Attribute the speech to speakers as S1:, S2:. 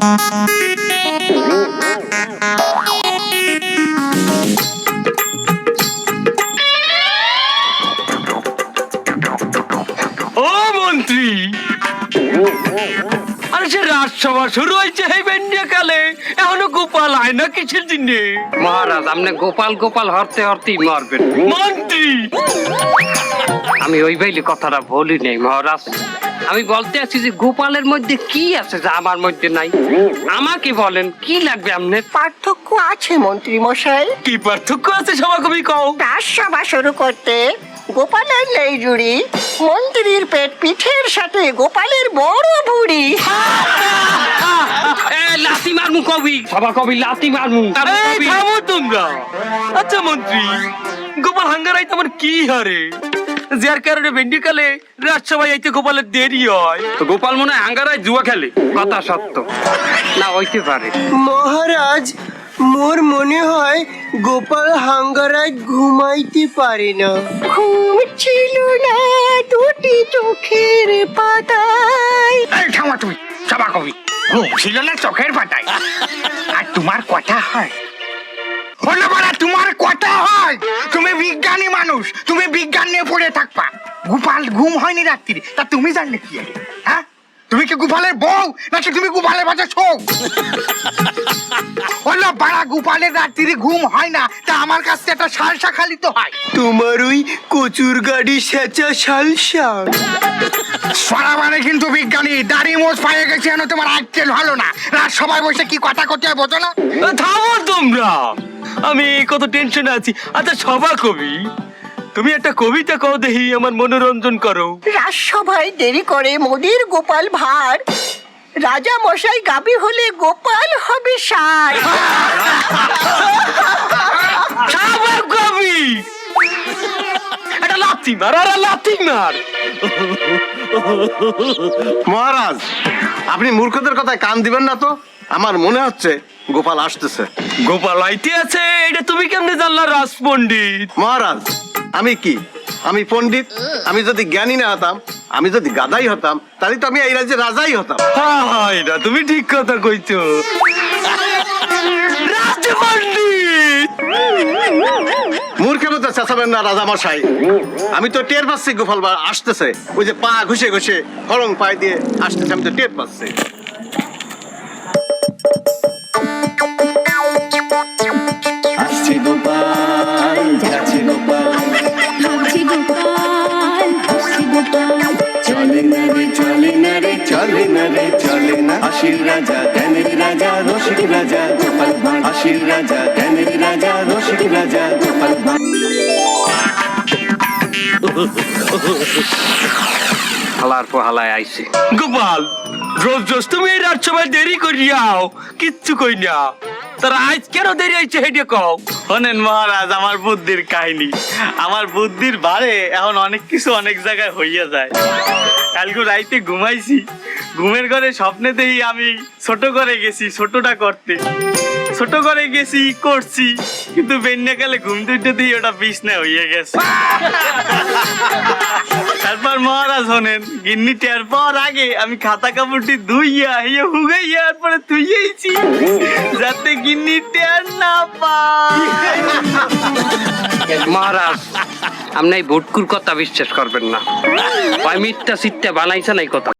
S1: Música সে রাজসভা শুরু হয়েছে এই বেন্ডিয়া কালে। এখনও গোপাল আয় না কিসের দিনে
S2: মহারাজ আপনি গোপাল গোপাল হরতে হরতেই মরবেন।
S1: মন্ত্রী!
S2: আমি ওই বাইলি কথাটা বলি নেই মহারাজ। আমি বলতে আছি যে গোপালের মধ্যে কি আছে যা আমার মধ্যে নাই? আমাকে বলেন কি লাগবে আপনার?
S3: পার্থক্য আছে মন্ত্রী মশাই।
S1: কি পার্থক্য আছে সভাকবি কও?
S3: রাজসভা শুরু করতে গোপালের নেই জুড়ি মন্ত্রীর পেট পিঠের সাথে গোপালের বড় ভুড়ি
S2: এ, লাথি মারমু কবি। সভা কবি লাথি মারমু।
S1: থামো তোমরা। আচ্ছা মন্ত্রী গোপাল হাঙ্গারাই তোমার কি হারে? যার কারণে বেন্ডি কালে রাজসভায় আইতে গোপালের দেরি হয়।
S2: তো গোপাল মনে হয় আঙ্গারায় জুয়া খেলে। কথা সত্য না হইতে পারে।
S4: মহারাজ মোর মনে হয় গোপাল হাঙ্গারায় ঘুমাইতে পারে না।
S3: ঘুম ছিল না দুটি চোখের পাতায়।
S5: এই থামা তুমি সভা কবি। ঘুম ছিল না চোখের পাতায়। আর তোমার কথা হয়। হলো বলা তোমার কথা হয়। তুমি বিজ্ঞানী মানুষ তুমি বিজ্ঞান নিয়ে পড়ে থাকবা। গোপাল ঘুম হয়নি রাত্রি তা তুমি জানলে কি হ্যাঁ? তুমি কি গোপালের বউ নাকি তুমি গোপালের বাজে ছৌ হলো বাড়া গোপালের রাত্রি ঘুম হয় না তা আমার কাছ থেকে একটা সালসা খালি তো হয়।
S4: তোমার ওই কচুর গাড়ি সেচা শালসা
S5: সরা মানে কিন্তু বিজ্ঞানী দাড়ি মোজ পায়ে গেছে যেন তোমার আজকেল ভালো না। রাত সবাই বসে কি কথা করতে হয় বোঝো না?
S1: থামো তোমরা। আমি কত টেনশনে আছি। আচ্ছা সভা কবি। তুমি একটা কবিতা কও দেখি আমার মনোরঞ্জন করো।
S3: রাজসভায় দেরি করে মোদির গোপাল ভার রাজা মশাই গাবি হলে গোপাল হবে সার।
S1: কবি এটা লাথি মার আরে লাথি মার।
S6: মহারাজ আপনি মূর্খদের কথায় কান দিবেন না তো? আমার মনে হচ্ছে গোপাল আসতেছে।
S1: গোপাল আইতে আছে এটা তুমি কেমনে জানলা রাজ পণ্ডিত
S6: মহারাজ আমি কি? আমি পণ্ডিত আমি যদি জ্ঞানী না হতাম আমি যদি গাদাই হতাম তাহলে তো আমি এই রাজ্যে রাজাই হতাম।
S1: হ্যাঁ এটা তুমি ঠিক কথা কইছো।
S6: মূর্খের মতো চেঁচাবেন না রাজা মশাই আমি তো টের পাচ্ছি গোপাল বা আসতেছে। ওই যে পা ঘুষে ঘুষে খরং পায়ে দিয়ে আসতেছে আমি তো টের পাচ্ছি।
S7: গোপাল যাচ্ছে গোপাল।
S8: ভাবছি গোপাল হাসছি গোপাল।
S7: চলে না রে চলে না রে চলে না রে চলে না। আশির রাজা জ্ঞানের রাজা রসিক রাজা গোপাল ভাঁড়। আশির রাজা জ্ঞানের রাজা রসিক রাজা গোপাল ভাঁড়।
S2: হালার পোহালায় আইছে।
S1: গোপাল রোজ রোজ তুমি এই রাত সময় দেরি করিয়াও কিচ্ছু কই না। তার আজ কেন দেরি হয়েছে হেঁটে কও?
S9: শোনেন মহারাজ, আমার বুদ্ধির কাহিনী। আমার বুদ্ধির বারে এখন অনেক কিছু অনেক জায়গায় হইয়া যায়। কালকে রাইতে ঘুমাইছি। ঘুমের ঘরে স্বপ্নেতেই আমি ছোট করে গেছি, ছোটটা করতে। ছোট করে গেছি, করছি, কিন্তু বেন্যাকালে ঘুম দুইটা দিয়ে ওটা বিছনা হইয়া গেছে। তারপর মহারাজ হনেন গিন্নি, টের পর আগে আমি খাতা কাপড়টি ধুইয়া, হিয়া হুগাইয়া পরে ধুইয়েছি যাতে গিন্নি টের না পায়।
S2: মহারাজ, আপনি ভুটকুর কথা বিশ্বাস করবেন না। মিথ্যা সিটটা বানাইছেন এই কথা।